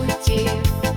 полетів.